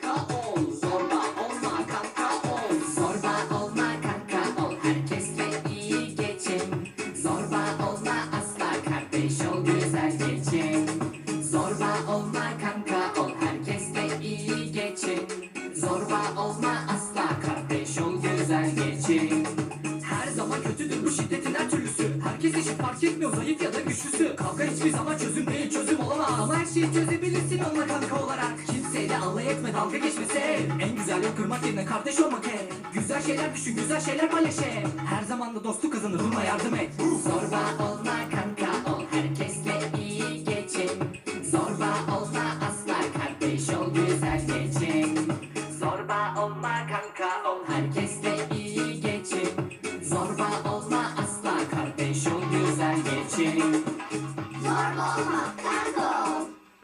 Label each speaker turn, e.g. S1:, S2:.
S1: kanka ol. Zorba olma kanka ol. Zorba olma kanka ol
S2: herkesle iyi geçin. Zorba olma asla kardeş ol güzel geçin. Zorba olma kanka ol herkesle iyi geçin. Zorba olma asla kardeş ol güzel geçin.
S1: Her zaman kötüdür şiddetin her türlüsü. Herkes eşit fark etmiyor ya da güçlüsü. Kavga hiçbir zaman çözüm değil çözüm olamaz. Ama her şeyi çözebilirsin onunla kanka olarak alay etme dalga geçme sev. En güzel yol kırmak yerine kardeş olmak hep Güzel şeyler düşün güzel şeyler paylaş Her zaman da dostluk kazanır durma yardım et.
S2: Zorba olma kanka ol herkesle iyi geçin. Zorba olma asla kardeş ol güzel geçin. Zorba olma kanka ol herkesle iyi geçin. Zorba olma asla kardeş ol güzel geçin.
S3: Zorba olma kanka